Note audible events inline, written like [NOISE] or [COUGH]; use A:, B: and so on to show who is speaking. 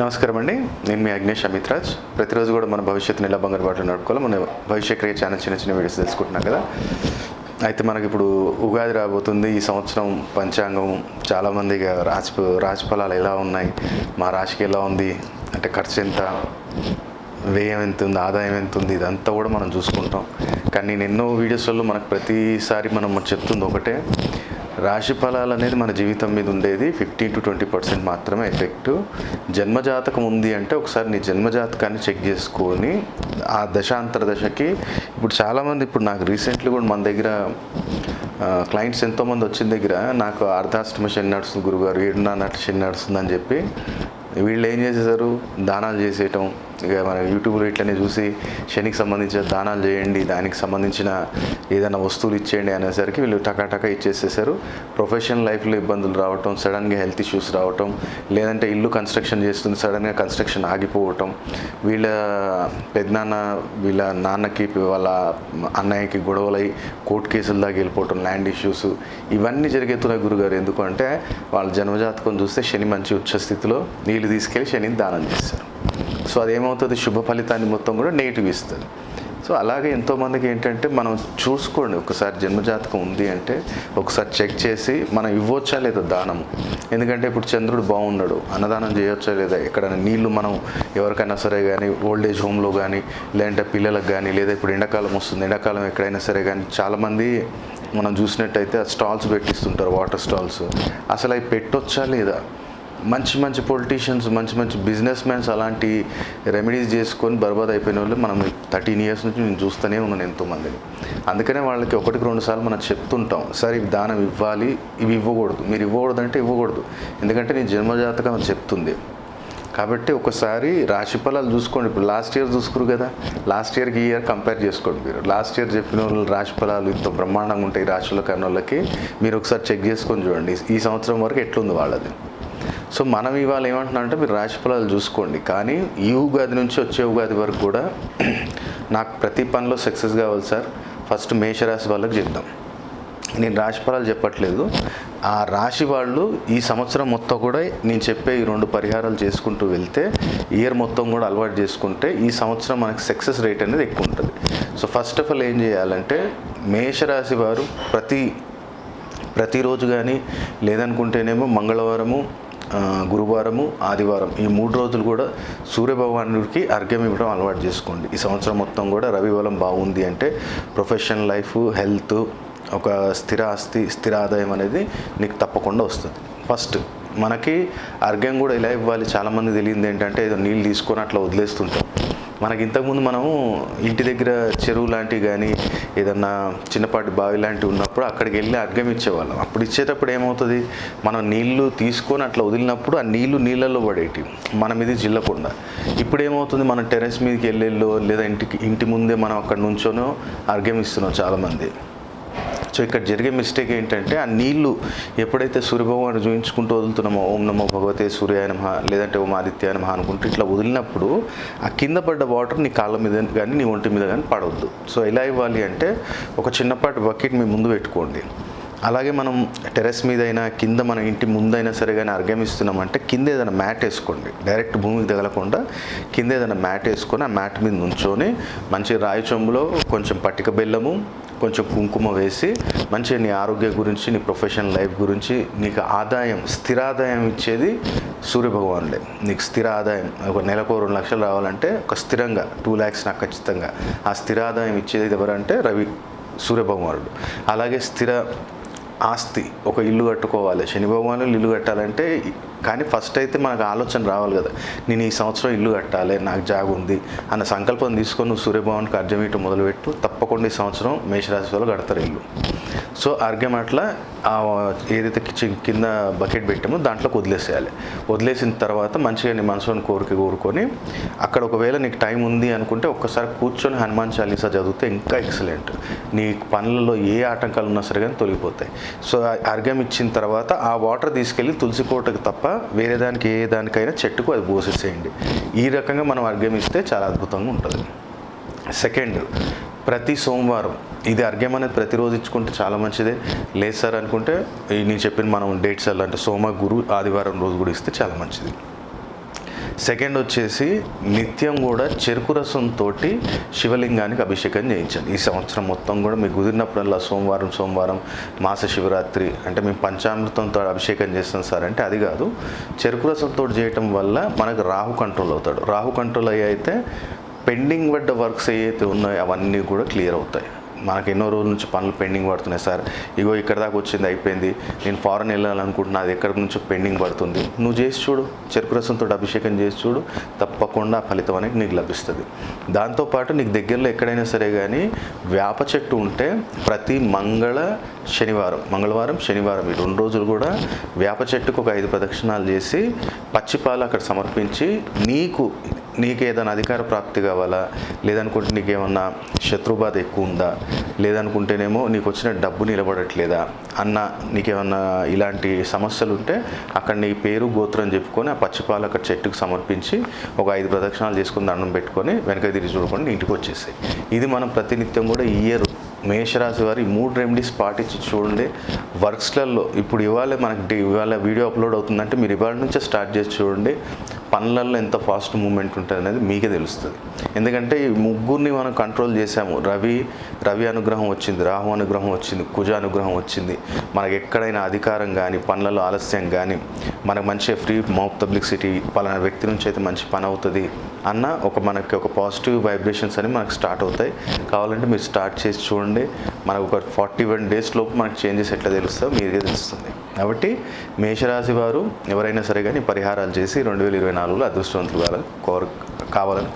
A: నమస్కారం అండి నేను మీ అగ్నేష్ అమిత్రాజ్ ప్రతిరోజు కూడా మన భవిష్యత్తుని ఎలా బంగారు బాటలు నడుపుకోవాలి మన భవిష్య క్రియ ఛానల్ చిన్న చిన్న వీడియోస్ తెలుసుకుంటున్నాం కదా. అయితే మనకి ఇప్పుడు ఉగాది రాబోతుంది. ఈ సంవత్సరం పంచాంగం చాలామంది ఇక రాజఫలాలు ఎలా ఉన్నాయి? మా రాశికి ఎలా ఉంది? అంటే ఖర్చు ఎంత? వ్యయం ఎంత ఉంది? ఆదాయం ఎంత ఉంది? ఇదంతా కూడా మనం చూసుకుంటాం. కానీ నేను ఎన్నో వీడియోస్లలో మనకు ప్రతిసారి మనం చెప్తుంది ఒకటే. రాశి ఫలాలు అనేది మన జీవితం మీద ఉండేది. ఫిఫ్టీన్ టు ట్వంటీ పర్సెంట్ మాత్రమే ఎఫెక్ట్. జన్మజాతకం ఉంది అంటే ఒకసారి నీ జన్మజాతకాన్ని చెక్ చేసుకొని ఆ దశాంతర దశకి ఇప్పుడు చాలామంది ఇప్పుడు నాకు రీసెంట్లీ కూడా మన దగ్గర క్లయింట్స్ ఎంతోమంది వచ్చిన దగ్గర నాకు అర్ధాష్టమ శని నడుస్తుంది గురుగారు ఏడున్నర శని నడుస్తుందని చెప్పి వీళ్ళు ఏం చేసేసారు? దానాలు చేసేయటం. ఇక మన యూట్యూబ్లో ఇట్లనే చూసి శనికి సంబంధించిన దానాలు చేయండి దానికి సంబంధించిన ఏదైనా వస్తువులు ఇచ్చేయండి అనేసరికి వీళ్ళు టకాటకా ఇచ్చేసేసారు. ప్రొఫెషనల్ లైఫ్లో ఇబ్బందులు రావటం సడన్గా హెల్త్ ఇష్యూస్ రావటం లేదంటే ఇల్లు కన్స్ట్రక్షన్ చేస్తుంది సడన్గా కన్స్ట్రక్షన్ ఆగిపోవటం. వీళ్ళ పెద్దనాన్న వీళ్ళ నాన్నకి వాళ్ళ అన్నయ్యకి గొడవలై కోర్టు కేసుల దాకా వెళ్ళిపోవటం ల్యాండ్ ఇష్యూస్ ఇవన్నీ జరిగేతున్నాయి గురుగారు. ఎందుకంటే వాళ్ళ జన్మజాతకం చూస్తే శని మంచి ఉచ్చ స్థితిలో నీళ్ళు తీసుకెళ్ళి శనిని దానం చేస్తారు. సో అదేమవుతుంది? శుభ ఫలితాన్ని మొత్తం కూడా నెగిటివ్ ఇస్తుంది. సో అలాగే ఎంతోమందికి ఏంటంటే మనం చూసుకోండి. ఒకసారి జన్మజాతకం ఉంది అంటే ఒకసారి చెక్ చేసి మనం ఇవ్వచ్చా లేదా దానం? ఎందుకంటే ఇప్పుడు చంద్రుడు బాగున్నాడు. అన్నదానం చేయొచ్చా లేదా? ఎక్కడైనా నీళ్ళు మనం ఎవరికైనా సరే కానీ ఓల్డ్ ఏజ్ హోమ్లో కానీ లేదంటే పిల్లలకు కానీ లేదా ఇప్పుడు ఎండాకాలం వస్తుంది. ఎండాకాలం ఎక్కడైనా సరే కానీ చాలామంది మనం చూసినట్టయితే ఆ స్టాల్స్ పెట్టిస్తుంటారు వాటర్ స్టాల్స్. అసలు అవి పెట్టొచ్చా లేదా? మంచి మంచి పొలిటీషియన్స్ మంచి మంచి బిజినెస్ మ్యాన్స్ అలాంటి రెమెడీస్ చేసుకొని బర్బాద్ అయిపోయిన వాళ్ళు మనం థర్టీన్ ఇయర్స్ నుంచి నేను చూస్తూనే ఉన్నాను ఎంతోమందిని. అందుకనే వాళ్ళకి ఒకటికి రెండు సార్లు మనం చెప్తుంటాం సరే ఇవి దానం ఇవ్వాలి ఇవి ఇవ్వకూడదు. మీరు ఇవ్వకూడదు అంటే ఇవ్వకూడదు. ఎందుకంటే నీ జన్మజాతకం అది చెప్తుంది. కాబట్టి ఒకసారి రాశి ఫలాలు చూసుకోండి. ఇప్పుడు లాస్ట్ ఇయర్ చూసుకురు కదా. లాస్ట్ ఇయర్కి ఈ ఇయర్ కంపేర్ చేసుకోండి మీరు. లాస్ట్ ఇయర్ చెప్పిన వాళ్ళు రాశి ఫలాలు ఇంత బ్రహ్మాండంగా ఉంటాయి రాశుల కన్నోళ్ళకి మీరు ఒకసారి చెక్ చేసుకొని చూడండి. ఈ సంవత్సరం వరకు ఎట్లుంది వాళ్ళది? సో మనం ఇవాళ ఏమంటున్నాం అంటే మీరు రాశి ఫలాలు చూసుకోండి. కానీ ఈ ఉగాది నుంచి వచ్చే ఉగాది వరకు కూడా [CLEARS THROAT] నాకు ప్రతి పనిలో సక్సెస్ కావాలి సార్. ఫస్ట్ మేషరాశి వాళ్ళకి చెప్దాం. నేను రాశి ఫలాలు చెప్పట్లేదు. ఆ రాశి వాళ్ళు ఈ సంవత్సరం మొత్తం కూడా నేను చెప్పే ఈ రెండు పరిహారాలు చేసుకుంటూ వెళ్తే ఇయర్ మొత్తం కూడా అలవాటు చేసుకుంటే ఈ సంవత్సరం మనకి సక్సెస్ రేట్ అనేది ఎక్కువ ఉంటుంది. సో ఫస్ట్ ఆఫ్ ఆల్ ఏం చేయాలంటే మేషరాశి వారు ప్రతి ప్రతిరోజు కానీ లేదనుకుంటేనేమో మంగళవారము గురువారము ఆదివారం ఈ మూడు రోజులు కూడా సూర్యభగవానుడికి అర్ఘ్యం ఇవ్వడం అలవాటు చేసుకోండి. ఈ సంవత్సరం మొత్తం కూడా రవి బలం బాగుంది అంటే ప్రొఫెషనల్ లైఫ్ హెల్త్ ఒక స్థిర ఆస్తి స్థిర ఆదాయం అనేది నీకు తప్పకుండా వస్తుంది. ఫస్ట్ మనకి అర్ఘ్యం కూడా ఇలా ఇవ్వాలి? చాలామంది తెలియదు ఏంటంటే ఏదో నీళ్ళు తీసుకొని అట్లా వదిలేస్తుంటాం మనకి ఇంతకుముందు మనము ఇంటి దగ్గర చెరువు లాంటివి కానీ ఏదన్నా చిన్నపాటి బావి లాంటివి ఉన్నప్పుడు అక్కడికి వెళ్ళి అర్ఘం ఇచ్చేవాళ్ళం. అప్పుడు ఇచ్చేటప్పుడు ఏమవుతుంది? మనం నీళ్ళు తీసుకొని అట్లా వదిలినప్పుడు ఆ నీళ్ళు నీళ్ళల్లో పడేటి మన మీద జిల్లకుండా ఇప్పుడు ఏమవుతుంది? మనం టెరెస్ మీదకి వెళ్ళేళ్ళు లేదా ఇంటికి ఇంటి ముందే మనం అక్కడ నుంచోనో అర్ఘం ఇస్తున్నాం చాలామంది. సో ఇక్కడ జరిగే మిస్టేక్ ఏంటంటే ఆ నీళ్ళు ఎప్పుడైతే సూర్యభగవాన్ చూపించుకుంటూ వదులుతున్నామో ఓం నమో భగవతే సూర్యాయ నమః లేదంటే ఓం ఆదిత్యాయ నమః అనుకుంటూ ఇట్లా వదిలినప్పుడు ఆ కింద పడ్డ వాటర్ నీ కాళ్ళ మీద కానీ నీ ఒంటి మీద కానీ పడవద్దు. సో ఎలా ఇవ్వాలి అంటే ఒక చిన్నపాటి బకెట్ మీ ముందు పెట్టుకోండి. అలాగే మనం టెరెస్ మీద అయినా కింద మన ఇంటి ముందైనా సరే కానీ అర్గమిస్తున్నామంటే కింద ఏదైనా మ్యాట్ వేసుకోండి. డైరెక్ట్ భూమికి తగలకుండా కింద ఏదైనా మ్యాట్ వేసుకొని ఆ మ్యాట్ మీద నుంచొని మంచి రాయి చెంబులో కొంచెం పట్టిక బెల్లము కొంచెం కుంకుమ వేసి మంచిగా నీ ఆరోగ్య గురించి నీ ప్రొఫెషనల్ లైఫ్ గురించి నీకు ఆదాయం స్థిరాదాయం ఇచ్చేది సూర్యభగవానులే నీకు స్థిర ఆదాయం ఒక నెలకు రెండు లక్షలు రావాలంటే ఒక స్థిరంగా టూ ల్యాక్స్ నాకు ఖచ్చితంగా. ఆ స్థిర ఆదాయం ఇచ్చేది ఎవరంటే రవి సూర్యభగవానుడు. అలాగే స్థిర ఆస్తి ఒక ఇల్లు కట్టుకోవాలి. శని భగవానులు ఇల్లు కట్టాలంటే కానీ ఫస్ట్ అయితే మనకు ఆలోచన రావాలి కదా. నేను ఈ సంవత్సరం ఇల్లు కట్టాలి నాకు జాగు ఉంది అన్న సంకల్పం తీసుకొని నువ్వు సూర్యభగవానికి అర్ఘ్యం ఇటు మొదలుపెట్టు. తప్పకుండా ఈ సంవత్సరం మేషరాశి వాళ్ళు కడతారు ఇల్లు. సో అర్ఘ్యం అట్లా ఆ ఏదైతే కిచెన్ కింద బకెట్ పెట్టామో దాంట్లోకి వదిలేసేయాలి. వదిలేసిన తర్వాత మంచిగా నీ మనసులోని కోరిక కోరుకొని అక్కడ ఒకవేళ నీకు టైం ఉంది అనుకుంటే ఒక్కసారి కూర్చొని హనుమాన్ చాలీసా చదివితే ఇంకా ఎక్సలెంట్. నీ పనులలో ఏ ఆటంకాలు ఉన్నా సరే కానీ తొలగిపోతాయి. సో ఆ అర్ఘ్యం ఇచ్చిన తర్వాత ఆ వాటర్ తీసుకెళ్ళి తులసి కోటకు తప్ప వేరే దానికి ఏ దానికైనా చెట్టుకు అది పోసేసేయండి. ఈ రకంగా మనం అర్ఘ్యం ఇస్తే చాలా అద్భుతంగా ఉంటుంది. సెకండ్ ప్రతి సోమవారం ఇది అర్ఘ్యం అనేది ప్రతిరోజు ఇచ్చుకుంటే చాలా మంచిదే. లేదు సార్ అనుకుంటే నేను చెప్పిన మనం డేట్స్ అంటే సోమ గురు ఆదివారం రోజు కూడా ఇస్తే చాలా మంచిది. సెకండ్ వచ్చేసి నిత్యం కూడా చెరుకు రసంతో శివలింగానికి అభిషేకం చేయించండి. ఈ సంవత్సరం మొత్తం కూడా మీకు కుదిరినప్పుడల్లా సోమవారం సోమవారం మాస శివరాత్రి అంటే మేము పంచామృతంతో అభిషేకం చేస్తాం సార్ అంటే అది కాదు. చెరుకు రసంతో చేయటం వల్ల మనకు రాహు కంట్రోల్ అవుతాడు. రాహు కంట్రోల్ అయ్యి అయితే పెండింగ్ పడ్డ వర్క్స్ ఏవైతే ఉన్నాయో అవన్నీ కూడా క్లియర్ అవుతాయి. మనకు ఎన్నో రోజుల నుంచి పనులు పెండింగ్ పడుతున్నాయి సార్. ఇగో ఇక్కడ దాకా వచ్చింది అయిపోయింది. నేను ఫారెన్ వెళ్ళాలనుకుంటున్నా అది ఎక్కడి నుంచో పెండింగ్ పడుతుంది? నువ్వు చేసి చూడు. చెరుకు రసంతో అభిషేకం చేసి చూడు. తప్పకుండా ఫలితం అనేది నీకు లభిస్తుంది. దాంతోపాటు నీకు దగ్గరలో ఎక్కడైనా సరే కానీ వేప చెట్టు ఉంటే ప్రతి మంగళ శనివారం మంగళవారం శనివారం ఈ రెండు రోజులు కూడా వేప చెట్టుకు ఒక ఐదు ప్రదక్షిణాలు చేసి పచ్చిపాలు అక్కడ సమర్పించి నీకు నీకు ఏదైనా అధికార ప్రాప్తి కావాలా? లేదనుకుంటే నీకేమన్నా శత్రుబాధ ఎక్కువ ఉందా? లేదనుకుంటేనేమో నీకు వచ్చిన డబ్బు నిలబడట్లేదా? అన్న నీకేమన్నా ఇలాంటి సమస్యలు ఉంటే అక్కడ నీ పేరు గోత్రం చెప్పుకొని ఆ పచ్చిపాలు అక్కడ చెట్టుకు సమర్పించి ఒక ఐదు ప్రదక్షిణాలు చేసుకుని దండం పెట్టుకొని వెనక తిరిగి చూడకుండా ఇంటికి వచ్చేసాయి. ఇది మనం ప్రతినిత్యం కూడా ఇయర్ మేషరాశి వారి మూడు రెమెడీస్ పాటించి చూడండి. వర్క్స్లలో ఇప్పుడు ఇవాళ మనకి ఇవాళ వీడియో అప్లోడ్ అవుతుందంటే మీరు ఇవాళ నుంచే స్టార్ట్ చేసి చూడండి. పనులలో ఎంత ఫాస్ట్ మూమెంట్ ఉంటుంది అనేది మీకే తెలుస్తుంది. ఎందుకంటే ఈ ముగ్గురిని మనం కంట్రోల్ చేసాము రవి రవి అనుగ్రహం వచ్చింది రాహు అనుగ్రహం వచ్చింది కుజ అనుగ్రహం వచ్చింది. మనకు ఎక్కడైనా అధికారం కానీ పనులలో ఆలస్యం కానీ మనకు మంచిగా ఫ్రీ మౌత్ పబ్లిసిటీ పలానా వ్యక్తి నుంచి అయితే మంచి పని అవుతుంది అన్న ఒక మనకి ఒక పాజిటివ్ వైబ్రేషన్స్ అని మనకు స్టార్ట్ అవుతాయి. కావాలంటే మీరు స్టార్ట్ చేసి చూడండి. మనకు ఒక ఫార్టీ వన్ డేస్ లోపు మనకు చేంజెస్ ఎట్లా తెలుస్తుందో మీరే తెలుస్తుంది. కాబట్టి మేషరాశి వారు ఎవరైనా సరే కానీ పరిహారాలు చేసి రెండు వేల ఇరవై నాలుగులో అదృష్టవంతులు కావాలని కోరు కావాలని